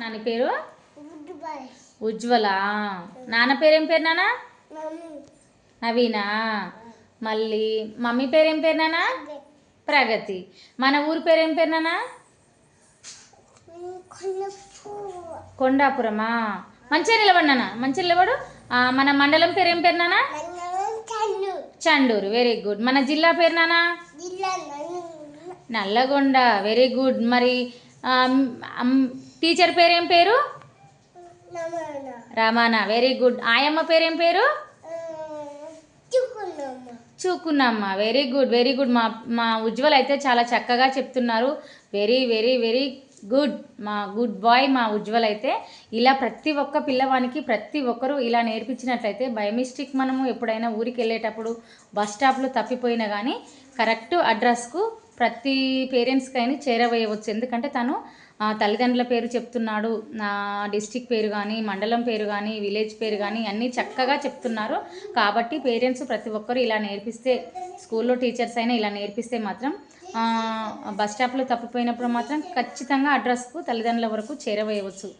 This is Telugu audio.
నాన్న పేరు? ఉజ్వల. నాన్న పేరేం పేరు నాన్న? నవీనా. మళ్ళీ మమ్మీ పేరేం పేరు నాన్న? ప్రగతి. మన ఊరి పేరేం పేరు నాన్న? కొండాపురమా? మంచిగా నిలబడి నాన్న. మంచిగా నిలబడు. మన మండలం పేరు ఏం పేరు నాన్న? చండూరు. వెరీ గుడ్ మన జిల్లా పేరు నాన్న? నల్లగొండ. వెరీ గుడ్ మరి టీచర్ పేరేం పేరు? రమాన వెరీ గుడ్ ఆయమ్మ పేరేం పేరు? చూకున్నమ్మ. వెరీ గుడ్ వెరీ గుడ్ మా మా ఉజ్వల్ అయితే చాలా చక్కగా చెప్తున్నారు. వెరీ వెరీ వెరీ గుడ్ మా గుడ్ బాయ్ మా ఉజ్వల్ అయితే ఇలా ప్రతి ఒక్క పిల్లవానికి ప్రతి ఒక్కరూ ఇలా నేర్పించినట్లయితే బై మిస్టేక్ మనము ఎప్పుడైనా ఊరికి వెళ్ళేటప్పుడు బస్ స్టాప్లో తప్పిపోయినా కానీ కరెక్ట్ అడ్రస్కు ప్రతి పేరెంట్స్కైనా చేరవేయవచ్చు. ఎందుకంటే తను తల్లిదండ్రుల పేరు చెప్తున్నాడు. నా డిస్టిక్ పేరు కానీ మండలం పేరు కానీ విలేజ్ పేరు కానీ అన్నీ చక్కగా చెప్తున్నారు. కాబట్టి పేరెంట్స్ ప్రతి ఒక్కరు ఇలా నేర్పిస్తే స్కూల్లో టీచర్స్ అయినా ఇలా నేర్పిస్తే మాత్రం బస్ స్టాప్లో తప్పిపోయినప్పుడు మాత్రం ఖచ్చితంగా అడ్రస్కు తల్లిదండ్రుల వరకు చేరవేయవచ్చు.